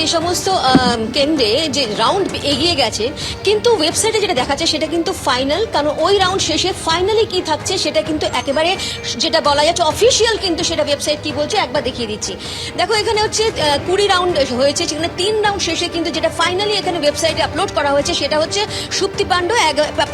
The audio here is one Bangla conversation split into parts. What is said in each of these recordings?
যে সমস্ত কেন্দ্রে যে রাউন্ড এগিয়ে গেছে, কিন্তু ওয়েবসাইটে যেটা দেখাচ্ছে সেটা কিন্তু ফাইনাল কারণ ওই রাউন্ড শেষে ফাইনালি কি থাকছে সেটা কিন্তু একেবারে যেটা বলা যাচ্ছে অফিসিয়াল কিন্তু সেটা ওয়েবসাইট কি বলছে একবার দেখিয়ে দিচ্ছি। দেখো, এখানে হচ্ছে কুড়ি রাউন্ড হয়েছে, সেখানে তিন রাউন্ড শেষে কিন্তু যেটা ফাইনালি এখানে ওয়েবসাইটে আপলোড করা হয়েছে সেটা হচ্ছে সুপ্তি পাণ্ডে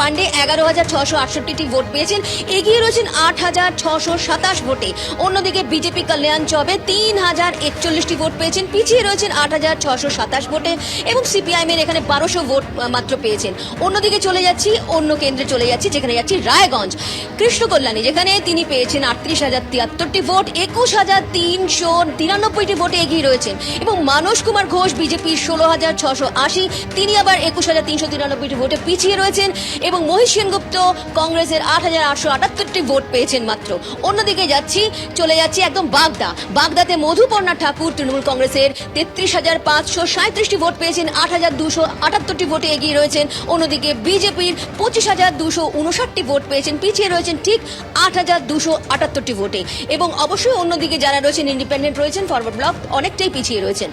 পাণ্ডে এগারো হাজার ছশো আটষট্টিটি ভোট পেয়েছেন, এগিয়ে রয়েছেন আট হাজার ছশো সাতাশ ভোটে। অন্যদিকে বিজেপি কল্যাণ চবে তিন হাজার একচল্লিশটি ভোট পেয়েছেন, পিছিয়ে রয়েছেন আট হাজার ছশো সাতাশ ভোটে এবং সিপিআইএম এর এখানে বারোশো ভোট মাত্র পেয়েছেন। অন্যদিকে চলে যাচ্ছি, অন্য কেন্দ্রে চলে যাচ্ছি, যেখানে যাচ্ছি রায়গঞ্জ। কৃষ্ণ কল্যাণী যেখানে তিনি পেয়েছেন আটত্রিশ হাজার তিয়াত্তরটি ভোট, একুশ হাজার তিনশো তিরানব্বইটি ভোটে এগিয়ে রয়েছেন। এবং মানস কুমার ঘোষ, বিজেপির ষোলো হাজার ছশো আশি, তিনি আবার একুশ হাজার তিনশো তিরানব্বইটি ভোটে পিছিয়ে রয়েছেন এবং মহিষ সেনগুপ্ত কংগ্রেসের আট হাজার আটশো আটাত্তরটি ভোট পেয়েছেন মাত্র। অন্যদিকে যাচ্ছি, চলে যাচ্ছি একদম বাগদা। বাগদাতে মধুপর্ণা ঠাকুর, তৃণমূল কংগ্রেসের তেত্রিশ হাজার পাঁচশো সাঁত্রিশটি ভোট পেয়েছেন, আট হাজার দুশো আটাত্তরটি ভোটে এগিয়ে রয়েছেন। অন্যদিকে বিজেপির পঁচিশ হাজার দুশো উনষাটটি ভোট পেয়েছেন, পিছিয়ে রয়েছেন ঠিক আট হাজার দুশো আটাত্তরটি ভোটে। এবং অবশ্যই অন্যদিকে যারা রয়েছেন ইন্ডিপেন্ডেন্ট রয়েছেন ফরওয়ার্ড ব্লক অনেকটাই পিছিয়ে রয়েছেন।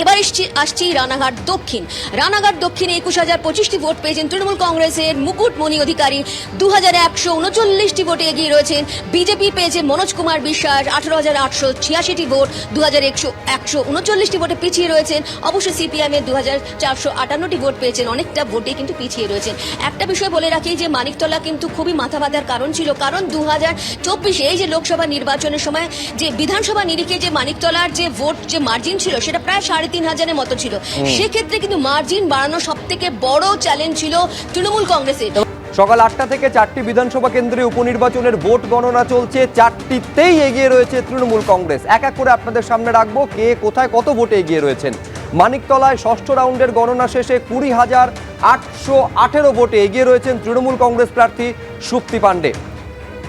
এবার এসছি আসছি রানাঘাট দক্ষিণ। রানাঘাট দক্ষিণে একুশ হাজার পঁচিশটি ভোট পেয়েছেন তৃণমূল কংগ্রেসের মুকুটমণি অধিকারী। দু হাজার একশো উনচল্লিশটি ভোটে এগিয়ে রয়েছেন। বিজেপি পেয়েছে মনোজ কুমার বিশ্বাস, আঠারো হাজার আটশো ছিয়াশিটি ভোট। দু হাজার একশো একশো উনচল্লিশটি ভোটে পিছিয়ে রয়েছেন। অবশ্য সিপিএম এর দু হাজার চারশো আটান্নটি ভোট পেয়েছেন। অনেকটা ভোটে কিন্তু পিছিয়ে রয়েছেন। একটা বিষয় বলে রাখি যে, মানিকতলা কিন্তু খুবই মাথা ব্যথার কারণ ছিল। কারণ দু হাজার চব্বিশে এই যে লোকসভা নির্বাচনের সময় যে বিধানসভা নিরিখে যে মানিকতলার যে ভোট যে মার্জিন ছিল, সেটা প্রায় সাড়ে তিন হাজারের মতো ছিল। সেক্ষেত্রে কিন্তু মার্জিন বাড়ানো সব থেকে বড় চ্যালেঞ্জ ছিল তৃণমূল কংগ্রেসের। সকাল আটটা থেকে চারটি বিধানসভা কেন্দ্রে উপনির্বাচনের ভোট গণনা চলছে। চারটিতেই এগিয়ে রয়েছে তৃণমূল কংগ্রেস। এক এক করে আপনাদের সামনে রাখব কে কোথায় কত ভোটে এগিয়ে রয়েছেন। মানিকতলায় ষষ্ঠ রাউন্ডের গণনা শেষে কুড়ি হাজার আটশো আঠেরো ভোটে এগিয়ে রয়েছেন তৃণমূল কংগ্রেস প্রার্থী সুপ্তি পাণ্ডে।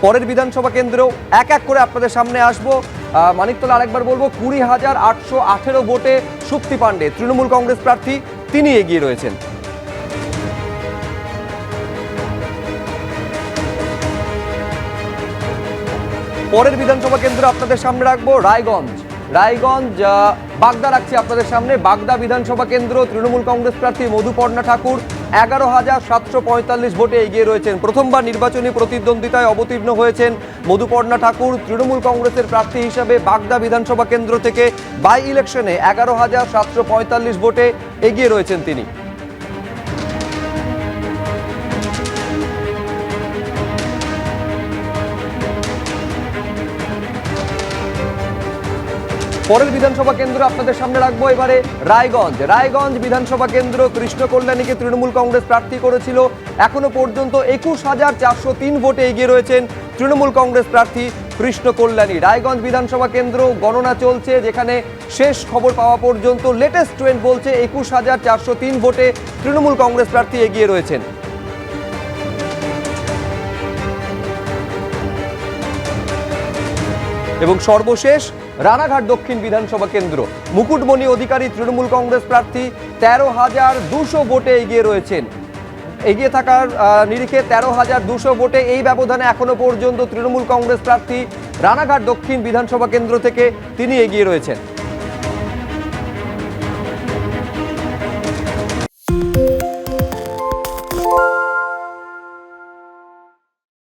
পরের বিধানসভা কেন্দ্রেও এক এক করে আপনাদের সামনে আসব। মানিকতলা আরেকবার বলব, কুড়ি হাজার আটশো আঠেরো ভোটে সুপ্তি পাণ্ডে, তৃণমূল কংগ্রেস প্রার্থী তিনি এগিয়ে রয়েছেন। পরের বিধানসভা কেন্দ্র আপনাদের সামনে রাখব, রায়গঞ্জ। রায়গঞ্জ বাগদা রাখছি আপনাদের সামনে। বাগদা বিধানসভা কেন্দ্র, তৃণমূল কংগ্রেস প্রার্থী মধুপর্ণা ঠাকুর এগারো হাজার সাতশো পঁয়তাল্লিশ ভোটে এগিয়ে রয়েছেন। প্রথমবার নির্বাচনী প্রতিদ্বন্দ্বিতায় অবতীর্ণ হয়েছেন মধুপর্ণা ঠাকুর, তৃণমূল কংগ্রেসের প্রার্থী হিসাবে বাগদা বিধানসভা কেন্দ্র থেকে বাই ইলেকশনে এগারো হাজার সাতশো পঁয়তাল্লিশ ভোটে এগিয়ে রয়েছেন তিনি। পরের বিধানসভা কেন্দ্র আপনাদের সামনে রাখব এবারে রায়গঞ্জ। রায়গঞ্জ বিধানসভা কেন্দ্র কৃষ্ণ কল্যাণীকে তৃণমূল কংগ্রেস প্রার্থী করেছিল। এখনও পর্যন্ত একুশ হাজার চারশো তিন ভোটে এগিয়ে রয়েছেন তৃণমূল কংগ্রেস প্রার্থী কৃষ্ণ কল্যাণী রায়গঞ্জ বিধানসভা কেন্দ্র গণনা চলছে, যেখানে শেষ খবর পাওয়া পর্যন্ত লেটেস্ট ট্রেন্ড বলছে একুশ হাজার চারশো তিন ভোটে তৃণমূল কংগ্রেস প্রার্থী এগিয়ে রয়েছেন। এবং সর্বশেষ রানাঘাট দক্ষিণ বিধানসভা কেন্দ্র। মুকুটমণি অধিকারী তৃণমূল কংগ্রেস প্রার্থী তেরো হাজার দুশো ভোটে এগিয়ে রয়েছেন। এগিয়ে থাকার নিরিখে তেরো হাজার দুশো ভোটে এই ব্যবধানে এখনও পর্যন্ত তৃণমূল কংগ্রেস প্রার্থী রানাঘাট দক্ষিণ বিধানসভা কেন্দ্র থেকে তিনি এগিয়ে রয়েছেন।